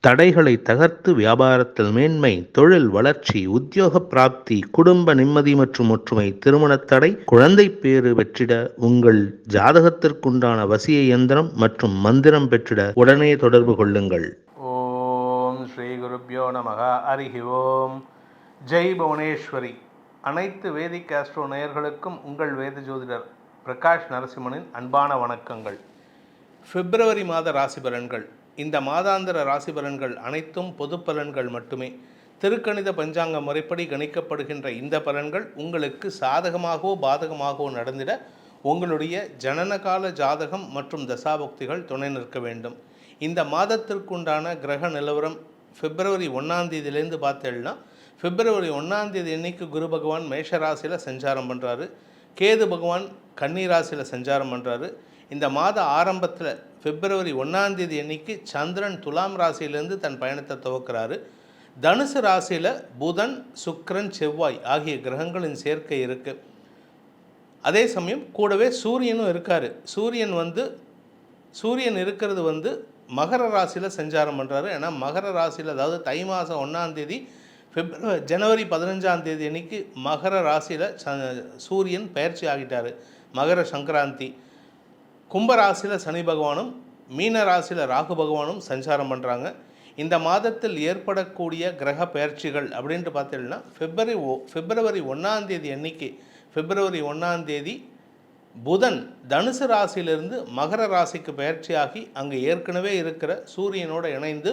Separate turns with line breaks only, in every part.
தடைகளை தகர்த்து வியாபாரத்தில் மேன்மை தொழில் வளர்ச்சி உத்தியோக பிராப்தி குடும்ப நிம்மதி மற்றும் ஒற்றுமை திருமணத் தடை குழந்தை பேறு பெற்றிட உங்கள் ஜாதகத்திற்குண்டான வசிய இயந்திரம் மற்றும் மந்திரம் பெற்றிட உடனே தொடர்பு கொள்ளுங்கள்.
ஓம் ஸ்ரீ குருப்யோ நமக. ஹரிஹி ஓம். ஜெய் புவனேஸ்வரி. அனைத்து வேதிக் ஆஸ்ட்ரோ நேயர்களுக்கும் உங்கள் வேத ஜோதிடர் பிரகாஷ் நரசிம்மனின் அன்பான வணக்கங்கள். பிப்ரவரி மாத ராசி பலன்கள் இந்த மாதாந்திர ராசி பலன்கள் அனைத்தும் பொது பலன்கள் மட்டுமே. திருக்கணித பஞ்சாங்க முறைப்படி கணிக்கப்படுகின்ற இந்த பலன்கள் உங்களுக்கு சாதகமாகவோ பாதகமாகவோ நடந்திட உங்களுடைய ஜனனகால ஜாதகம் மற்றும் தசாபக்திகள் துணை நிற்க வேண்டும். இந்த மாதத்திற்குண்டான கிரக நிலவரம் பிப்ரவரி ஒன்றாம் தேதியிலேருந்து பார்த்தேன்னா பிப்ரவரி ஒன்றாம் தேதி அன்னைக்கு குரு பகவான் மேஷராசியில் சஞ்சாரம் பண்ணுறாரு கேது பகவான் கன்னிராசியில் சஞ்சாரம் பண்ணுறாரு இந்த மாத ஆரம்பத்தில் பிப்ரவரி ஒன்றாந்தேதி அன்னைக்கு சந்திரன் துலாம் ராசியிலேருந்து தன் பயணத்தை துவக்கிறாரு. தனுசு ராசியில் புதன் சுக்கிரன் செவ்வாய் ஆகிய கிரகங்களின் சேர்க்கை இருக்குது அதே சமயம் கூடவே சூரியனும் இருக்கார். சூரியன் வந்து சூரியன் இருக்கிறது வந்து மகர ராசியில் சஞ்சாரம் பண்ணுறாரு ஏன்னா மகர ராசியில் அதாவது தை மாதம் ஒன்றாந்தேதி பிப்ரவரி ஜனவரி பதினஞ்சாம் தேதி அன்னைக்கு மகர ராசியில் சூரியன் பயிற்சி ஆகிட்டார். மகர சங்கராந்தி. கும்ப ராசியில் சனி பகவானும் மீன ராசியில் ராகு பகவானும் சஞ்சாரம் பண்ணுறாங்க இந்த மாதத்தில் ஏற்படக்கூடிய கிரக பயிற்சிகள் அப்படின்ட்டு பார்த்தீங்கன்னா பிப்ரவரி ஓ பிப்ரவரி ஒன்றாம் தேதி அன்னைக்கு பிப்ரவரி ஒன்றாம் தேதி புதன் தனுசு ராசியிலிருந்து மகர ராசிக்கு பயிற்சியாகி அங்கே ஏற்கனவே இருக்கிற சூரியனோடு இணைந்து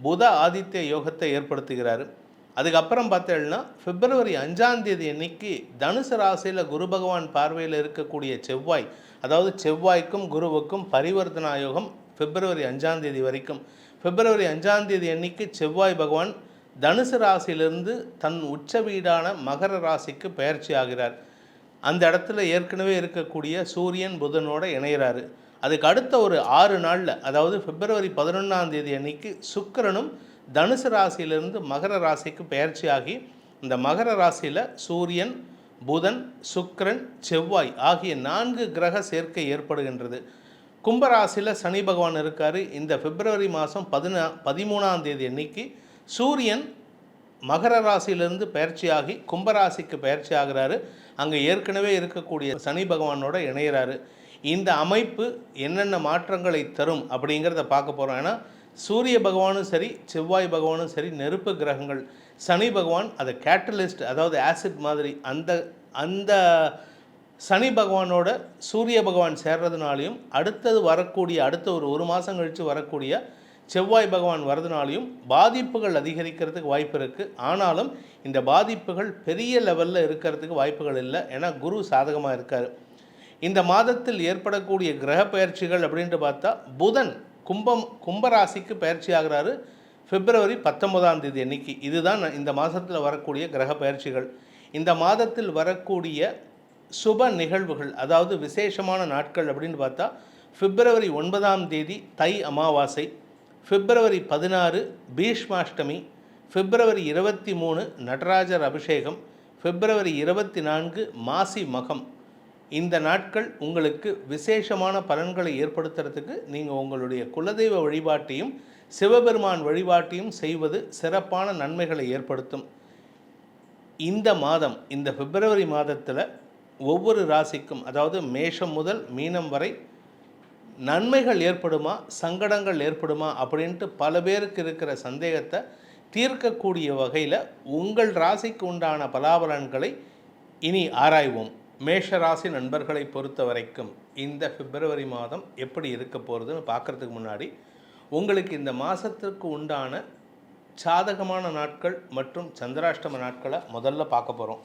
புத ஆதித்ய யோகத்தை ஏற்படுத்துகிறார். அதுக்கப்புறம் பார்த்தேன்னா பிப்ரவரி அஞ்சாந்தேதி அன்னைக்கு தனுசு ராசியில் குரு பகவான் பார்வையில் இருக்கக்கூடிய செவ்வாய் அதாவது செவ்வாய்க்கும் குருவுக்கும் பரிவர்த்தனா யோகம் பிப்ரவரி அஞ்சாந்தேதி வரைக்கும். பிப்ரவரி அஞ்சாந்தேதி அன்னைக்கு செவ்வாய் பகவான் தனுசு ராசியிலிருந்து தன் உச்ச வீடான மகர ராசிக்கு பயிற்சி ஆகிறார். அந்த இடத்துல ஏற்கனவே இருக்கக்கூடிய சூரியன் புதனோட இணைகிறாரு அதுக்கு அடுத்த ஒரு ஆறு நாளில் அதாவது பிப்ரவரி பதினொன்றாம் தேதி அன்னைக்கு சுக்கிரனும் தனுசு ராசியிலிருந்து மகர ராசிக்கு பயிற்சியாகி இந்த மகர ராசியில் சூரியன் புதன் சுக்ரன் செவ்வாய் ஆகிய நான்கு கிரக சேர்க்கை ஏற்படுகின்றது. கும்பராசியில் சனி பகவான் இருக்கார். இந்த பிப்ரவரி மாதம் பதினா பதிமூணாம் தேதி அன்னைக்கு சூரியன் மகர ராசியிலிருந்து பயிற்சியாகி கும்பராசிக்கு பயிற்சி ஆகிறாரு அங்கே ஏற்கனவே இருக்கக்கூடிய சனி பகவானோட இணையிறாரு. இந்த அமைப்பு என்னென்ன மாற்றங்களை தரும் அப்படிங்கிறத பார்க்க போகிறோம் ஏன்னா சூரிய பகவானும் சரி செவ்வாய் பகவானும் சரி நெருப்பு கிரகங்கள் சனி பகவான் அதை கேட்டலிஸ்ட் அதாவது ஆசிட் மாதிரி அந்த அந்த சனி பகவானோட சூரிய பகவான் சேர்றதுனாலையும் அடுத்தது வரக்கூடிய அடுத்த ஒரு ஒரு மாதம் கழித்து வரக்கூடிய செவ்வாய் பகவான் வரதுனாலையும் பாதிப்புகள் அதிகரிக்கிறதுக்கு வாய்ப்பு இருக்குது ஆனாலும் இந்த பாதிப்புகள் பெரிய லெவலில் இருக்கிறதுக்கு வாய்ப்புகள் இல்லை. ஏன்னா குரு சாதகமாக இருக்கார். இந்த மாதத்தில் ஏற்படக்கூடிய கிரக பயிற்சிகள் அப்படின்ட்டு பார்த்தா புதன் கும்பம் கும்பராசிக்கு பயிற்சி ஆகிறாரு. பிப்ரவரி பத்தொன்பதாம் தேதி அன்னைக்கு. இதுதான் இந்த மாதத்தில் வரக்கூடிய கிரக பயிற்சிகள். இந்த மாதத்தில் வரக்கூடிய சுப நிகழ்வுகள் அதாவது விசேஷமான நாட்கள் அப்படின்னு பார்த்தா பிப்ரவரி ஒன்பதாம் தேதி தை அமாவாசை பிப்ரவரி பதினாறு பீஷ்மாஷ்டமி பிப்ரவரி இருபத்தி மூணு நடராஜர் அபிஷேகம் பிப்ரவரி இருபத்தி நான்கு மாசி மகம். இந்த நாட்கள் உங்களுக்கு விசேஷமான பலன்களை ஏற்படுத்துறதுக்கு நீங்கள் உங்களுடைய குலதெய்வ வழிபாட்டையும் சிவபெருமான் வழிபாட்டையும் செய்வது சிறப்பான நன்மைகளை ஏற்படுத்தும். இந்த மாதம் இந்த பிப்ரவரி மாதத்தில் ஒவ்வொரு ராசிக்கும் அதாவது மேஷம் முதல் மீனம் வரை நன்மைகள் ஏற்படுமா சங்கடங்கள் ஏற்படுமா அப்படின்ட்டு பல பேருக்கு இருக்கிற சந்தேகத்தை தீர்க்கக்கூடிய வகையில் உங்கள் ராசிக்கு உண்டான பலாபலன்களை இனி ஆராய்வோம். மேஷராசி நண்பர்களை பொறுத்த வரைக்கும் இந்த பிப்ரவரி மாதம் எப்படி இருக்க போகிறதுன்னு பார்க்குறதுக்கு முன்னாடி உங்களுக்கு இந்த மாதத்திற்கு உண்டான சாதகமான நாட்கள் மற்றும் சந்திராஷ்டம நாட்களை முதல்ல பார்க்க போகிறோம்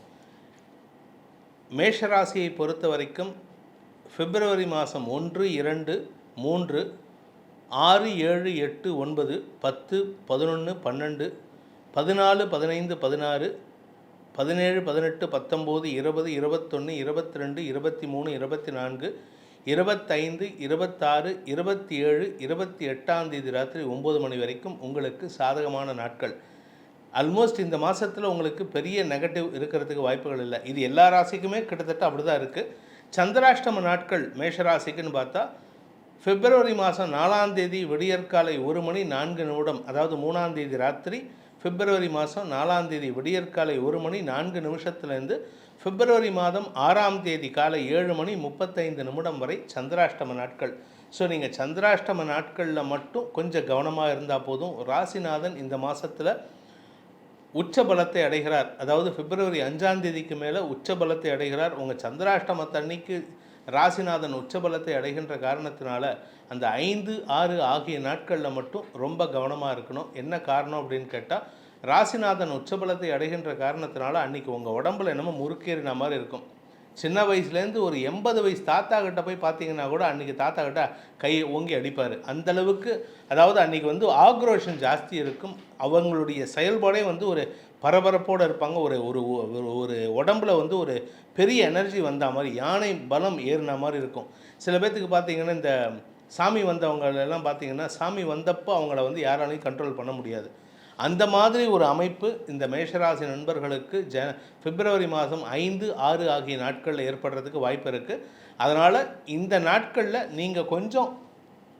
மேஷராசியை பொறுத்த வரைக்கும் பிப்ரவரி மாதம் ஒன்று இரண்டு மூன்று ஆறு ஏழு எட்டு ஒன்பது பத்து பதினொன்று பன்னெண்டு பதினாலு பதினைந்து பதினாறு பதினேழு பதினெட்டு பத்தொம்போது இருபது இருபத்தொன்று இருபத்தி ரெண்டு இருபத்தி மூணு இருபத்தி நான்கு இருபத்தைந்து இருபத்தாறு இருபத்தி ஏழு இருபத்தி எட்டாம் தேதி ராத்திரி ஒம்பது மணி வரைக்கும் உங்களுக்கு சாதகமான நாட்கள். ஆல்மோஸ்ட் இந்த மாதத்தில் உங்களுக்கு பெரிய நெகட்டிவ் இருக்கிறதுக்கு வாய்ப்புகள் இல்லை. இது எல்லா ராசிக்குமே கிட்டத்தட்ட அப்படி தான் இருக்குது சந்திராஷ்டம நாட்கள் மேஷராசிக்குன்னு பார்த்தா பிப்ரவரி மாதம் நாலாம் தேதி விடியற்காலை ஒரு மணி நான்கு நிமிடம் அதாவது மூணாம் தேதி ராத்திரி பிப்ரவரி மாதம் நாலாம் தேதி விடியற்காலை ஒரு மணி நான்கு நிமிஷத்துலேருந்து பிப்ரவரி மாதம் ஆறாம் தேதி காலை ஏழு மணி முப்பத்தைந்து நிமிடம் வரை சந்திராஷ்டம நாட்கள். ஸோ நீங்கள் சந்திராஷ்டம நாட்களில் மட்டும் கொஞ்சம் கவனமாக இருந்தால் போதும். ராசிநாதன் இந்த மாதத்தில் உச்ச பலத்தை அடைகிறார். அதாவது பிப்ரவரி அஞ்சாம் தேதிக்கு மேலே உச்ச பலத்தை அடைகிறார் உங்கள் சந்திராஷ்டமத்தன்னைக்கு ராசிநாதன் உச்சபலத்தை அடைகின்ற காரணத்தினால அந்த ஐந்து ஆறு ஆகிய நாட்களில் மட்டும் ரொம்ப கவனமாக இருக்கணும். என்ன காரணம் அப்படின்னு கேட்டால் ராசிநாதன் உச்சபலத்தை அடைகின்ற காரணத்தினால அன்றைக்கி உங்கள் உடம்புல என்னமோ முறுக்கேறின மாதிரி இருக்கும். சின்ன வயசுலேருந்து ஒரு எண்பது வயசு தாத்தா கிட்ட போய் பார்த்தீங்கன்னா கூட அன்றைக்கி தாத்தா கிட்ட கையை ஓங்கி அடிப்பார். அந்தளவுக்கு அதாவது அன்றைக்கி வந்து ஆக்ரோஷம் ஜாஸ்தி இருக்கும். அவங்களுடைய செயல்பாடே வந்து ஒரு பரபரப்போடு இருப்பாங்க. ஒரு ஒரு ஒரு- உடம்புல வந்து ஒரு பெரிய எனர்ஜி வந்த மாதிரி யானை பலம் ஏறின மாதிரி இருக்கும். சில பேர்த்துக்கு பார்த்தீங்கன்னா இந்த சாமி வந்தவங்களெல்லாம் பார்த்தீங்கன்னா சாமி வந்தப்போ அவங்கள வந்து யாராலையும் கண்ட்ரோல் பண்ண முடியாது. அந்த மாதிரி ஒரு அமைப்பு இந்த மேஷராசி நண்பர்களுக்கு ஜ பிப்ரவரி மாதம் ஐந்து ஆறு ஆகிய நாட்களில் ஏற்படுறதுக்கு வாய்ப்பு இருக்குது அதனால் இந்த நாட்களில் நீங்கள் கொஞ்சம்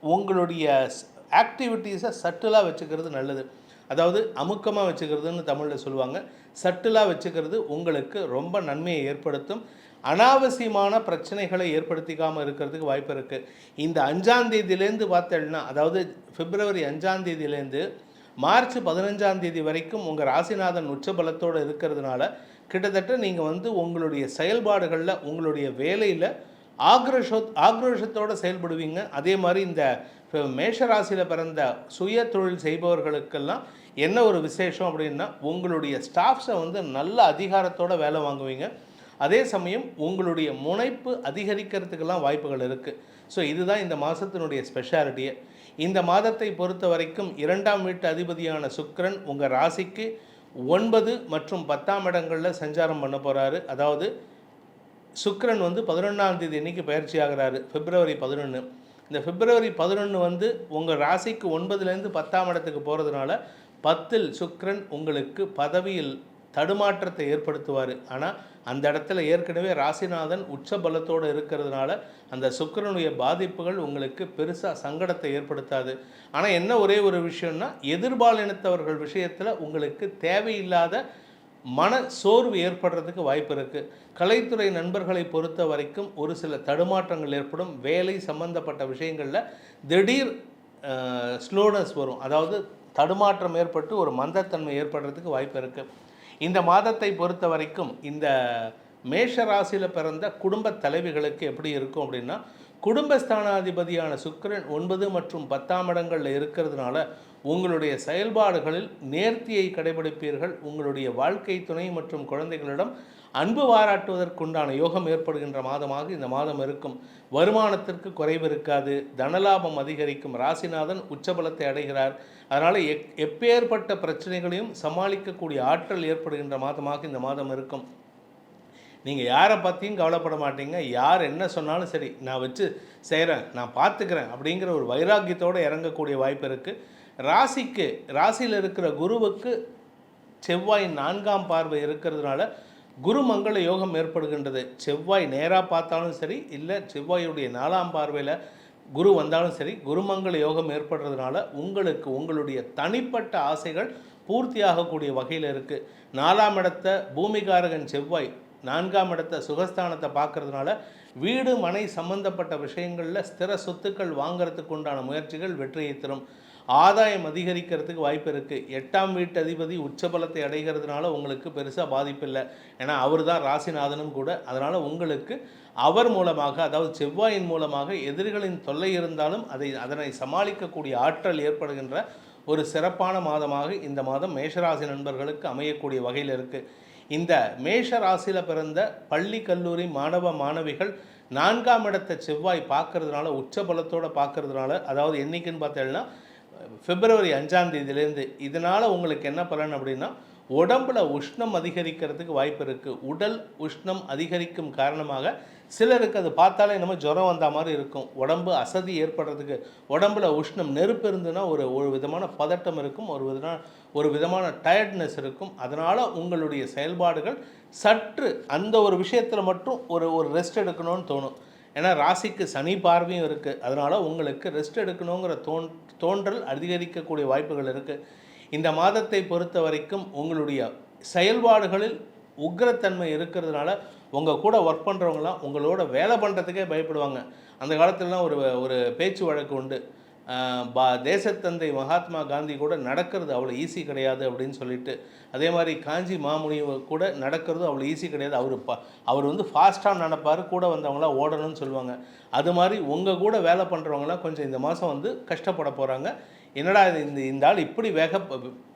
உங்களுடைய ஆக்டிவிட்டீஸை சட்டிலாக வச்சுக்கிறது நல்லது. அதாவது அமுக்கமாக வச்சுக்கிறதுன்னு தமிழில் சொல்லுவாங்க. சட்டிலாக வச்சுக்கிறது உங்களுக்கு ரொம்ப நன்மையை ஏற்படுத்தும். அனாவசியமான பிரச்சனைகளை ஏற்படுத்திக்காமல் இருக்கிறதுக்கு வாய்ப்பு இருக்குது இந்த அஞ்சாந்தேதியிலேருந்து பார்த்தேன்னா அதாவது பிப்ரவரி அஞ்சாந்தேதியிலேருந்து மார்ச் பதினஞ்சாம் தேதி வரைக்கும் உங்கள் ராசிநாதன் உச்சபலத்தோடு இருக்கிறதுனால கிட்டத்தட்ட நீங்கள் வந்து உங்களுடைய செயல்பாடுகளில் உங்களுடைய வேலையில் ஆக்ரோஷ ஆக்ரோஷத்தோடு செயல்படுவீங்க. அதே மாதிரி இந்த மேஷராசியில் மேஷ ராசியில் பிறந்த சுய தொழில் செய்பவர்களுக்கெல்லாம் என்ன ஒரு விசேஷம் அப்படின்னா உங்களுடைய ஸ்டாஃப்ஸை வந்து நல்ல அதிகாரத்தோட வேலை வாங்குவீங்க. அதே சமயம் உங்களுடைய முனைப்பு அதிகரிக்கிறதுக்கெல்லாம் வாய்ப்புகள் இருக்குது ஸோ இதுதான் இந்த மாதத்தினுடைய ஸ்பெஷாலிட்டியே இந்த மாதத்தை பொறுத்த வரைக்கும் இரண்டாம் வீட்டு அதிபதியான சுக்ரன் உங்கள் ராசிக்கு ஒன்பது மற்றும் பத்தாம் இடங்களில் சஞ்சாரம் பண்ண போகிறாரு அதாவது சுக்கரன் வந்து பதினொன்றாம் தேதி இன்றைக்கி பயிற்சி ஆகிறாரு? பிப்ரவரி பதினொன்று இந்த பிப்ரவரி பதினொன்று வந்து உங்கள் ராசிக்கு ஒன்பதுலேருந்து பத்தாம் இடத்துக்கு போகிறதுனால பத்தில் சுக்கரன் உங்களுக்கு பதவியில் தடுமாற்றத்தை ஏற்படுத்துவார். ஆனால் அந்த இடத்துல ஏற்கனவே ராசிநாதன் உச்ச பலத்தோடு இருக்கிறதுனால அந்த சுக்கரனுடைய பாதிப்புகள் உங்களுக்கு பெருசாக சங்கடத்தை ஏற்படுத்தாது. ஆனால் என்ன ஒரே ஒரு விஷயம்னா எதிர்பாலினத்தவர்கள் விஷயத்தில் உங்களுக்கு தேவையில்லாத மன சோர்வு ஏற்படுறதுக்கு வாய்ப்பு இருக்குது கலைத்துறை நண்பர்களை பொறுத்த வரைக்கும் ஒரு சில தடுமாற்றங்கள் ஏற்படும். வேலை சம்பந்தப்பட்ட விஷயங்களில் திடீர் ஸ்லோனஸ் வரும். அதாவது தடுமாற்றம் ஏற்பட்டு ஒரு மந்தத்தன்மை ஏற்படுறதுக்கு வாய்ப்பு இருக்குது இந்த மாதத்தை பொறுத்த வரைக்கும் இந்த மேஷ ராசியில் பிறந்த குடும்ப தலைவிகளுக்கு எப்படி இருக்கும் அப்படின்னா குடும்பஸ்தானாதிபதியான சுக்கரன் ஒன்பது மற்றும் பத்தாம் இடங்களில் இருக்கிறதுனால உங்களுடைய செயல்பாடுகளில் நேர்த்தியை கடைபிடிப்பீர்கள். உங்களுடைய வாழ்க்கை துணை மற்றும் குழந்தைகளிடம் அன்பு பாராட்டுவதற்குண்டான யோகம் ஏற்படுகின்ற மாதமாக இந்த மாதம் இருக்கும். வருமானத்திற்கு குறைவு இருக்காது. தனலாபம் அதிகரிக்கும். ராசிநாதன் உச்சபலத்தை அடைகிறார். அதனால் எப் எப்பேற்பட்ட பிரச்சனைகளையும் சமாளிக்கக்கூடிய ஆற்றல் ஏற்படுகின்ற மாதமாக இந்த மாதம் இருக்கும். நீங்கள் யாரை பற்றியும் கவலைப்பட மாட்டீங்க. யார் என்ன சொன்னாலும் சரி நான் வச்சு செய்கிறேன் நான் பார்த்துக்கிறேன் அப்படிங்கிற ஒரு வைராக்கியத்தோடு இறங்கக்கூடிய வாய்ப்பு இருக்குது ராசிக்கு ராசியில் இருக்கிற குருவுக்கு செவ்வாய் நான்காம் பார்வை இருக்கிறதுனால குரு மங்கள யோகம் ஏற்படுகின்றது. செவ்வாய் நேராக பார்த்தாலும் சரி இல்லை செவ்வாயுடைய நாலாம் பார்வையில் குரு வந்தாலும் சரி குருமங்கள யோகம் ஏற்படுறதுனால உங்களுக்கு உங்களுடைய தனிப்பட்ட ஆசைகள் பூர்த்தியாகக்கூடிய வகையில் இருக்குது நாலாம் இடத்த பூமிகாரகன் செவ்வாய் நான்காம் இடத்த சுகஸ்தானத்தை பார்க்கறதுனால வீடு மனை சம்பந்தப்பட்ட விஷயங்களில் ஸ்திர சொத்துக்கள் வாங்குறதுக்கு உண்டான முயற்சிகள் வெற்றியை தரும். ஆதாயம் அதிகரிக்கிறதுக்கு வாய்ப்பு இருக்குது எட்டாம் வீட்டு அதிபதி உச்சபலத்தை அடைகிறதுனால உங்களுக்கு பெருசாக பாதிப்பு இல்லை. ஏன்னா அவர் தான் ராசிநாதனும் கூட. அதனால் உங்களுக்கு அவர் மூலமாக அதாவது செவ்வாயின் மூலமாக எதிரிகளின் தொல்லை இருந்தாலும் அதை அதனை சமாளிக்கக்கூடிய ஆற்றல் ஏற்படுகின்ற ஒரு சிறப்பான மாதமாக இந்த மாதம் மேஷராசி நண்பர்களுக்கு அமையக்கூடிய வகையில் இருக்குது இந்த மேஷ ராசியில் பிறந்த பள்ளி கல்லூரி மாணவ மாணவிகள் நான்காம் இடத்தை செவ்வாய் பார்க்கறதுனால உச்ச பலத்தோடு பார்க்கறதுனால அதாவது என்னைக்குன்னு பார்த்தேன்னா பிப்ரவரி அஞ்சாம் தேதியிலேருந்து இதனால் உங்களுக்கு என்ன பலன் அப்படின்னா உடம்புல உஷ்ணம் அதிகரிக்கிறதுக்கு வாய்ப்பு இருக்குது உடல் உஷ்ணம் அதிகரிக்கும் காரணமாக சிலருக்கு அது பார்த்தாலே நம்ம ஜுரம் வந்த மாதிரி இருக்கும். உடம்பு அசதி ஏற்படுறதுக்கு உடம்புல உஷ்ணம் நெருப்பு இருந்துன்னா ஒரு ஒரு விதமான பதட்டம் இருக்கும். ஒரு விதமான ஒரு விதமான டயர்ட்னஸ் இருக்கும். அதனால் உங்களுடைய செயல்பாடுகள் சற்று அந்த ஒரு விஷயத்தில் மட்டும் ஒரு ஒரு ரெஸ்ட் எடுக்கணும்னு தோணும். ஏன்னா ராசிக்கு சனி பார்வையும் இருக்குது அதனால் உங்களுக்கு ரெஸ்ட் எடுக்கணுங்கிற தோன் தோன்றல் அதிகரிக்கக்கூடிய வாய்ப்புகள் இருக்குது இந்த மாதத்தை பொறுத்த வரைக்கும் உங்களுடைய செயல்பாடுகளில் உக்ரத்தன்மை இருக்கிறதுனால உங்கள் கூட ஒர்க் பண்ணுறவங்களாம் உங்களோட வேலை பண்ணுறதுக்கே பயப்படுவாங்க. அந்த காலத்துலலாம் ஒரு ஒரு பேச்சு வழக்கு உண்டு. பா தேசத்தந்தை மகாத்மா காந்தி கூட நடக்கிறது அவ்வளோ ஈஸி கிடையாது அப்படின்னு சொல்லிட்டு அதே மாதிரி காஞ்சி மாமுனி கூட நடக்கிறது அவ்வளோ ஈஸி கிடையாது. அவர் ப அவர் வந்து ஃபாஸ்ட்டாக நடப்பார் கூட வந்தவங்களாம் ஓடணும்னு சொல்லுவாங்க. அது மாதிரி உங்கள் கூட வேலை பண்ணுறவங்களாம் கொஞ்சம் இந்த மாதம் வந்து கஷ்டப்பட போகிறாங்க என்னடா இது இந்த இந்த ஆள் இப்படி வேக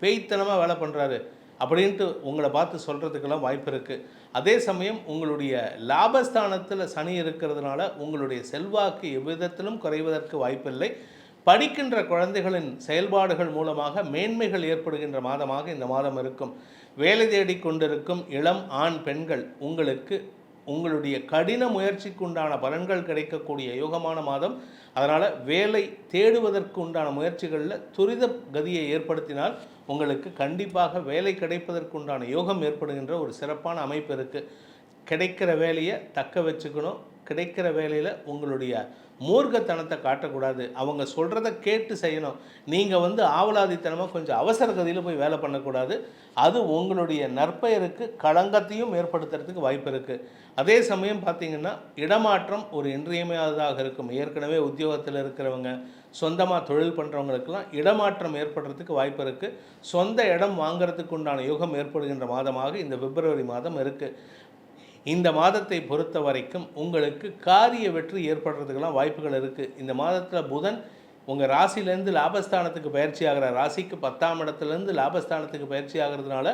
பேய்த்தனமாக வேலை பண்ணுறாரு அப்படின்ட்டு உங்களை பார்த்து சொல்கிறதுக்கெல்லாம் வாய்ப்பு இருக்குது அதே சமயம் உங்களுடைய லாபஸ்தானத்தில் சனி இருக்கிறதுனால உங்களுடைய செல்வாக்கு எவ்விதத்திலும் குறைவதற்கு வாய்ப்பில்லை. படிக்கின்ற குழந்தைகளின் செயல்பாடுகள் மூலமாக மேன்மைகள் ஏற்படுகின்ற மாதமாக இந்த மாதம் இருக்கும். வேலை தேடிக் கொண்டிருக்கும் இளம் ஆண் பெண்கள் உங்களுக்கு உங்களுடைய கடின முயற்சிக்கு உண்டான பலன்கள் கிடைக்கக்கூடிய யோகமான மாதம். அதனால் வேலை தேடுவதற்கு உண்டான முயற்சிகளில் துரித கதியை ஏற்படுத்தினால் உங்களுக்கு கண்டிப்பாக வேலை கிடைப்பதற்கு உண்டான யோகம் ஏற்படுகின்ற ஒரு சிறப்பான அமைப்பு இருக்குது கிடைக்கிற வேலையை தக்க வச்சுக்கணும். கிடைக்கிற வேலையில் உங்களுடைய மூர்க்கத்தனத்தை காட்டக்கூடாது. அவங்க சொல்கிறத கேட்டு செய்யணும். நீங்கள் வந்து ஆவலாதித்தனமாக கொஞ்சம் அவசர கதியில் போய் வேலை பண்ணக்கூடாது. அது உங்களுடைய நற்பெயருக்கு களங்கத்தையும் ஏற்படுத்துறதுக்கு வாய்ப்பு இருக்குது அதே சமயம் பார்த்தீங்கன்னா இடமாற்றம் ஒரு இன்றியமையாததாக இருக்கும். ஏற்கனவே உத்தியோகத்தில் இருக்கிறவங்க சொந்தமாக தொழில் பண்ணுறவங்களுக்கெல்லாம் இடமாற்றம் ஏற்படுறதுக்கு வாய்ப்பு இருக்குது சொந்த இடம் வாங்குறதுக்கு உண்டான யுகம் ஏற்படுகின்ற மாதமாக இந்த பிப்ரவரி மாதம் இருக்குது இந்த மாதத்தை பொறுத்த வரைக்கும் உங்களுக்கு காரிய வெற்றி ஏற்படுறதுக்கெல்லாம் வாய்ப்புகள் இருக்குது இந்த மாதத்தில் புதன் உங்கள் ராசியிலேருந்து லாபஸ்தானத்துக்கு பயிற்சி ஆகிற ராசிக்கு பத்தாம் இடத்துலேருந்து லாபஸ்தானத்துக்கு பயிற்சி ஆகிறதுனால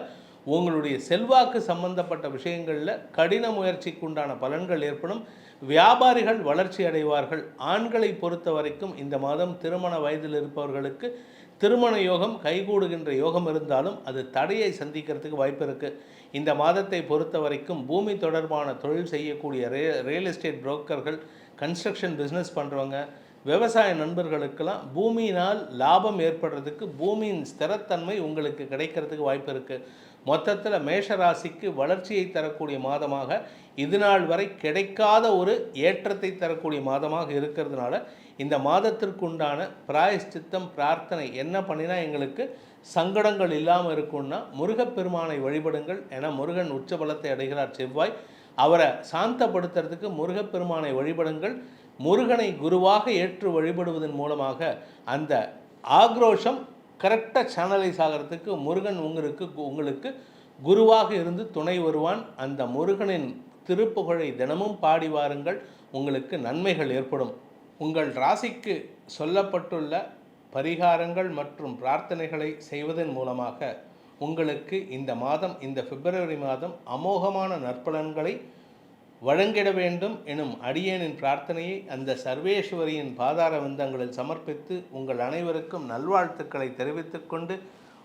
உங்களுடைய செல்வாக்கு சம்பந்தப்பட்ட விஷயங்களில் கடின முயற்சிக்கு உண்டான பலன்கள் ஏற்படும். வியாபாரிகள் வளர்ச்சி அடைவார்கள். ஆண்களை பொறுத்த வரைக்கும் இந்த மாதம் திருமண வயதில் இருப்பவர்களுக்கு திருமண யோகம் கைகூடுகின்ற யோகம் இருந்தாலும் அது தடையை சந்திக்கிறதுக்கு வாய்ப்பு இருக்குது இந்த மாதத்தை பொறுத்த வரைக்கும் பூமி தொடர்பான தொழில் செய்யக்கூடிய ரே ரியல் எஸ்டேட் புரோக்கர்கள் கன்ஸ்ட்ரக்ஷன் பிஸ்னஸ் பண்ணுறவங்க விவசாய நண்பர்களுக்கெல்லாம் பூமியினால் லாபம் ஏற்படுறதுக்கு பூமியின் ஸ்திரத்தன்மை உங்களுக்கு கிடைக்கிறதுக்கு வாய்ப்பு இருக்குது மொத்தத்தில் மேஷ ராசிக்கு வளர்ச்சியை தரக்கூடிய மாதமாக இது நாள் வரை கிடைக்காத ஒரு ஏற்றத்தை தரக்கூடிய மாதமாக இருக்கிறதுனால இந்த மாதத்திற்குண்டான பிராயஷ்சித்தம் பிரார்த்தனை என்ன பண்ணினா எங்களுக்கு சங்கடங்கள் இல்லாமல் இருக்கும்னா முருகப்பெருமானை வழிபடுங்கள் என முருகன் உச்சபலத்தை அடைகிறார் செவ்வாய். அவரை சாந்தப்படுத்துறதுக்கு முருகப்பெருமானை வழிபடுங்கள். முருகனை குருவாக ஏற்று வழிபடுவதன் மூலமாக அந்த ஆக்ரோஷம் கரெக்டாக சேனலைஸ் ஆகிறதுக்கு முருகன் உங்களுக்கு உங்களுக்கு குருவாக இருந்து துணை வருவான். அந்த முருகனின் திருப்புகழை தினமும் பாடி வாருங்கள். உங்களுக்கு நன்மைகள் ஏற்படும். உங்கள் ராசிக்கு சொல்லப்பட்டுள்ள பரிகாரங்கள் மற்றும் பிரார்த்தனைகளை செய்வதன் மூலமாக உங்களுக்கு இந்த மாதம் இந்த பிப்ரவரி மாதம் அமோகமான நற்பலன்களை வழங்கிட வேண்டும் எனும் அடியேனின் பிரார்த்தனையை அந்த சர்வேஸ்வரியின் பாதார விந்தங்களில் சமர்ப்பித்து உங்கள் அனைவருக்கும் நல்வாழ்த்துக்களை தெரிவித்துக்கொண்டு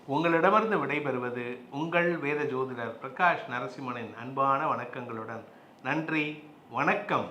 உங்களிடமிருந்து விடைபெறுவது உங்கள் வேத ஜோதிடர் பிரகாஷ் நரசிம்மனின் அன்பான வணக்கங்களுடன். நன்றி வணக்கம்.